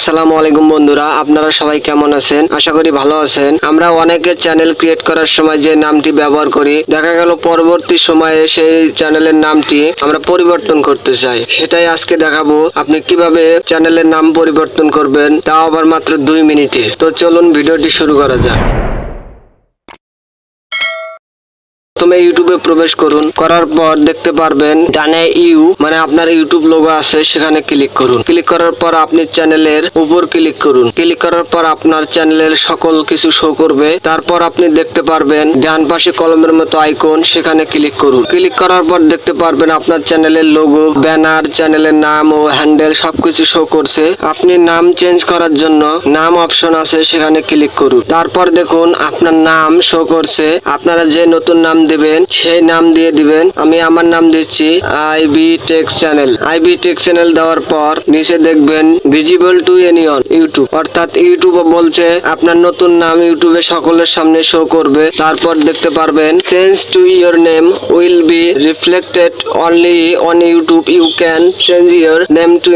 আসসালামু আলাইকুম বন্ধুরা, আপনারা সবাই কেমন আছেন? আশা করি ভালো আছেন। আমরা অনেকে চ্যানেল ক্রিয়েট করার সময় যে নামটি ব্যবহার করি, দেখা গেল পরবর্তী সময়ে সেই চ্যানেলের নামটি আমরা পরিবর্তন করতে চাই। সেটাই আজকে দেখাবো, আপনি কীভাবে চ্যানেলের নাম পরিবর্তন করবেন, তাও আবার মাত্র দুই মিনিটে। তো চলুন ভিডিওটি শুরু করা যাক। প্রথমে ইউটিউবে প্রবেশ করুন। করার পর দেখতে পারবেন ডানে ইউ মানে আপনার ইউটিউব লোগো আছে, সেখানে ক্লিক করুন। ক্লিক করার পর আপনি চ্যানেলের উপর ক্লিক করুন। ক্লিক করার পর আপনার চ্যানেলের সকল কিছু শো করবে। তারপর আপনি দেখতে পারবেন ডান পাশে কলমের মতো আইকন সেখানে ক্লিক করুন। ক্লিক করার পর দেখতে পারবেন আপনার চ্যানেলের লোগো ব্যানার চ্যানেলের নাম ও হ্যান্ডেল সবকিছু শো করছে। আপনি নাম চেঞ্জ করার জন্য নাম অপশন আছে, সেখানে ক্লিক করুন। তারপর দেখুন আপনার নাম শো করছে। আপনারা যে নতুন নাম দিবেন সেই নাম দিয়ে দিবেন। আমি আমার নাম দিচ্ছি IB Tex channel IB Tex channel দেওয়ার পর নিচে দেখবেন ভিজিবল টু এনিয়ন ইউটিউব অর্থাৎ ইউটিউব বলছে আপনার নতুন নাম ইউটিউবে সকলের সামনে শো করবে। তারপর দেখতে পারবেন change to your name will be reflected only on YouTube you can change your name to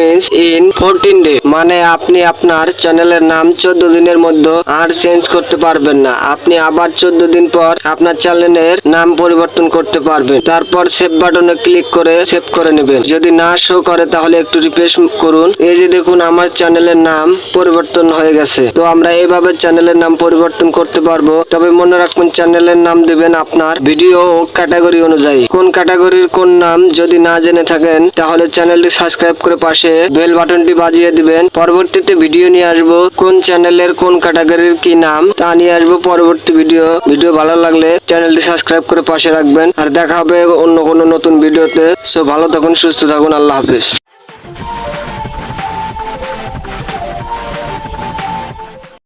in fourteen day মানে আপনি আপনার চ্যানেলের নাম চোদ্দ দিনের মধ্যে আর চেঞ্জ করতে পারবেন না। আপনি আবার চোদ্দ দিন পর আপনার চ্যানেলের নাম পরিবর্তন করতে পারবেন তারপর সেভ বাটনে ক্লিক করে সেভ করে নেবেন। যদি না শো করে, তাহলে একটু রিফ্রেশ করুন। এই যে দেখুন, আমার চ্যানেলের নাম পরিবর্তন হয়ে গেছে। তো আমরা এইভাবে চ্যানেলের নাম পরিবর্তন করতে পারব। তবে মনে রাখবেন চ্যানেলের নাম দিবেন আপনার ভিডিও ও ক্যাটাগরি অনুযায়ী। কোন ক্যাটাগরির কোন নাম যদি না জেনে থাকেন, তাহলে চ্যানেলটি সাবস্ক্রাইব করে পাশে বেল বাটনটি বাজিয়ে দিবেন। পরবর্তীতে ভিডিও নিয়ে আসব, কোন চ্যানেলের কোন ক্যাটাগরির কি নাম তা নিয়ে আসব। পরবর্তী ভিডিও ভিডিও ভালো লাগলে চ্যানেলটি সাবস্ক্রাইব করে পাশে রাখবেন। আর দেখা হবে অন্য কোনো নতুন ভিডিওতে। সো ভালো থাকুন, সুস্থ থাকুন, আল্লাহ হাফিজ।